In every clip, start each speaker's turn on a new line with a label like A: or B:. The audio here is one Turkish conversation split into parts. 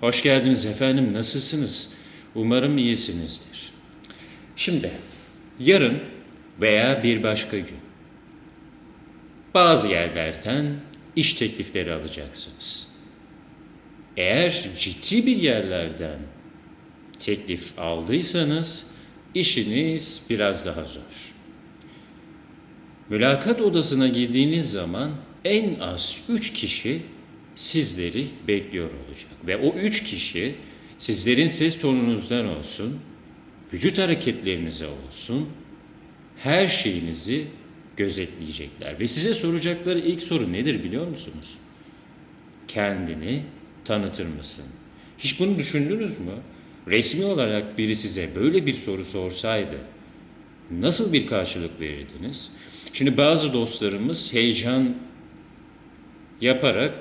A: Hoş geldiniz efendim. Nasılsınız? Umarım iyisinizdir. Şimdi yarın veya bir başka gün bazı yerlerden iş teklifleri alacaksınız. Eğer ciddi bir yerlerden teklif aldıysanız işiniz biraz daha zor. Mülakat odasına girdiğiniz zaman en az 3 kişi sizleri bekliyor olacak. Ve o 3 kişi sizlerin ses tonunuzdan olsun, vücut hareketlerinize olsun, her şeyinizi gözetleyecekler. Ve size soracakları ilk soru nedir biliyor musunuz? Kendini tanıtır mısın? Hiç bunu düşündünüz mü? Resmi olarak biri size böyle bir soru sorsaydı nasıl bir karşılık verirdiniz? Şimdi bazı dostlarımız heyecan yaparak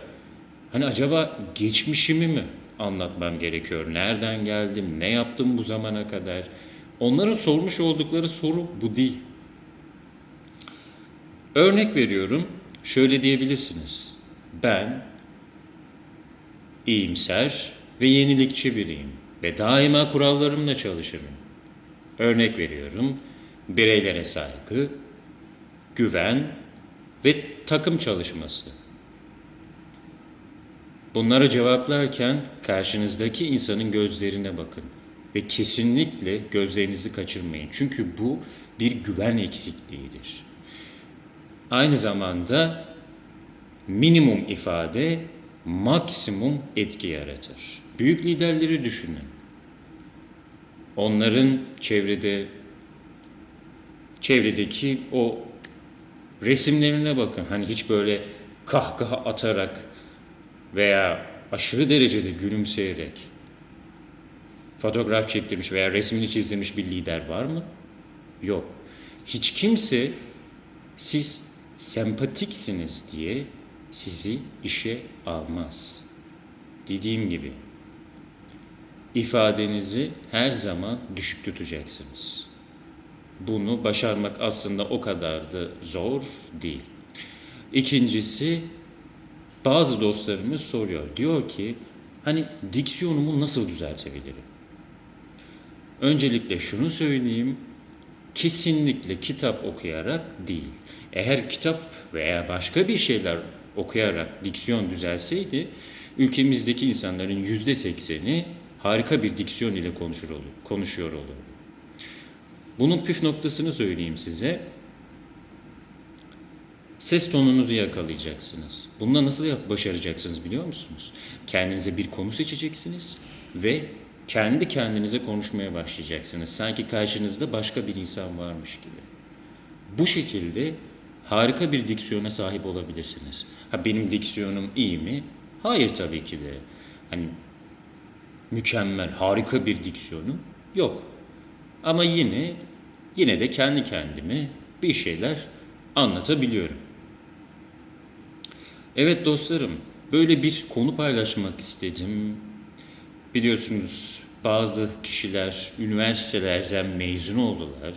A: hani acaba geçmişimi mi anlatmam gerekiyor? Nereden geldim? Ne yaptım bu zamana kadar? Onların sormuş oldukları soru bu değil. Örnek veriyorum. Şöyle diyebilirsiniz. Ben iyimser ve yenilikçi biriyim ve daima kurallarımla çalışırım. Örnek veriyorum. Bireylere saygı, güven ve takım çalışması. Bunları cevaplarken karşınızdaki insanın gözlerine bakın ve kesinlikle gözlerinizi kaçırmayın. Çünkü bu bir güven eksikliğidir. Aynı zamanda minimum ifade maksimum etki yaratır. Büyük liderleri düşünün. Onların çevrede çevredeki o resimlerine bakın. Hani hiç böyle kahkaha atarak veya aşırı derecede gülümseyerek fotoğraf çektirmiş veya resmini çizdirmiş bir lider var mı? Yok. Hiç kimse siz sempatiksiniz diye sizi işe almaz. Dediğim gibi ifadenizi her zaman düşük tutacaksınız. Bunu başarmak aslında o kadar da zor değil. İkincisi bazı dostlarımız soruyor. Diyor ki hani diksiyonumu nasıl düzeltebilirim? Öncelikle şunu söyleyeyim. Kesinlikle kitap okuyarak değil. Eğer kitap veya başka bir şeyler okuyarak diksiyon düzelseydi ülkemizdeki insanların yüzde sekseni harika bir diksiyon ile konuşur olur, konuşuyor olur. Bunun püf noktasını söyleyeyim size. Ses tonunuzu yakalayacaksınız. Bununla nasıl başaracaksınız biliyor musunuz? Kendinize bir konu seçeceksiniz ve kendi kendinize konuşmaya başlayacaksınız. Sanki karşınızda başka bir insan varmış gibi. Bu şekilde harika bir diksiyona sahip olabilirsiniz. Ha benim diksiyonum iyi mi? Hayır tabii ki de. Hani mükemmel, harika bir diksiyonum yok. Ama yine yine de kendi kendime bir şeyler anlatabiliyorum. Evet dostlarım, böyle bir konu paylaşmak istedim. Biliyorsunuz bazı kişiler üniversitelerden mezun oldular.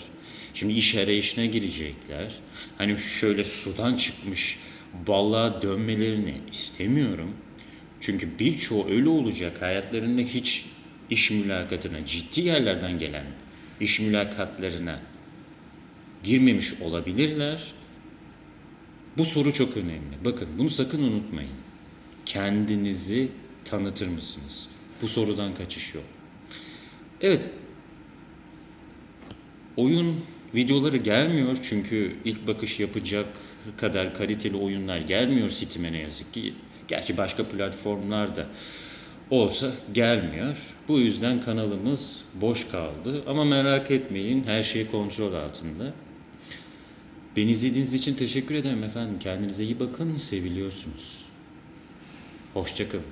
A: Şimdi iş arayışına girecekler. Hani şöyle sudan çıkmış balığa dönmelerini istemiyorum. Çünkü birçoğu öyle olacak hayatlarında hiç iş mülakatına, ciddi yerlerden gelen iş mülakatlarına girmemiş olabilirler. Bu soru çok önemli. Bakın bunu sakın unutmayın. Kendinizi tanıtır mısınız? Bu sorudan kaçış yok. Evet. Oyun videoları gelmiyor çünkü ilk bakış yapacak kadar kaliteli oyunlar gelmiyor Steam'e ne yazık ki. Gerçi başka platformlarda olsa gelmiyor. Bu yüzden kanalımız boş kaldı. Ama merak etmeyin her şey kontrol altında. Beni izlediğiniz için teşekkür ederim efendim. Kendinize iyi bakın. Seviliyorsunuz. Hoşçakalın.